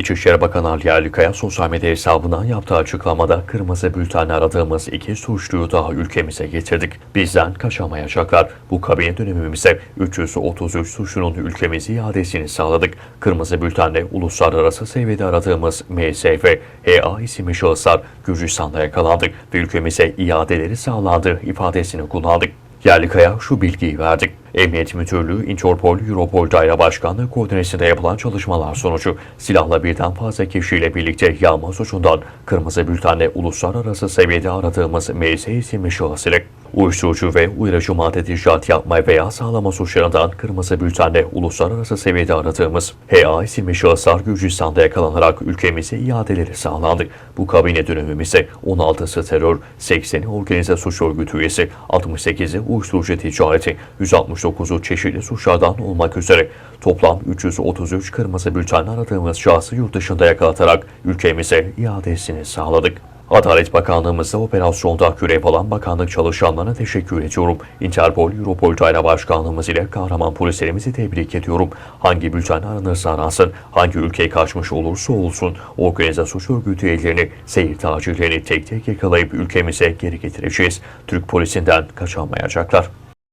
İçişleri Bakanı Ali Yerlikaya sosyal medya hesabından yaptığı açıklamada kırmızı bültenle aradığımız iki suçluyu daha ülkemize getirdik. Bizden kaçamayacaklar. Bu kabine dönemimizde 333 suçlunun ülkemize iadesini sağladık. Kırmızı bültenle uluslararası seviyede aradığımız MSF, HA isimli şahıslar Gürcistan'da yakalandık ve ülkemize iadeleri sağlandı ifadesini kullandık. Yerlikaya şu bilgiyi verdik. Emniyet Müdürlüğü, Interpol, Europol Daire Başkanlığı koordinesinde yapılan çalışmalar sonucu silahla birden fazla kişiyle birlikte yağma suçundan kırmızı bültenle uluslararası seviyede aradığımız MS isimli şahıs ile uyuşturucu ve uyarıcı madde ticaret yapma veya sağlama suçlarından kırmızı bültenle uluslararası seviyede aradığımız HA isimli şahıslar Gürcistan'da yakalanarak ülkemize iadeleri sağlandı. Bu kabine dönemimizde 16'sı terör, 80'i organize suç örgütü üyesi, 68'i uyuşturucu ticareti, 169'u çeşitli suçlardan olmak üzere toplam 333 kırmızı bültenle aradığımız şahsı yurt dışında yakalatarak ülkemize iadesini sağladık. Adalet Bakanlığımızda operasyonda görev alan bakanlık çalışanlarına teşekkür ediyorum. Interpol, Europol Daire Başkanlığımız ile kahraman polislerimizi tebrik ediyorum. Hangi bülten aranırsa aransın, hangi ülkeye kaçmış olursa olsun, organize suç örgütü üyelerini, seyir tacirlerini tek tek yakalayıp ülkemize geri getireceğiz. Türk polisinden kaçamayacaklar.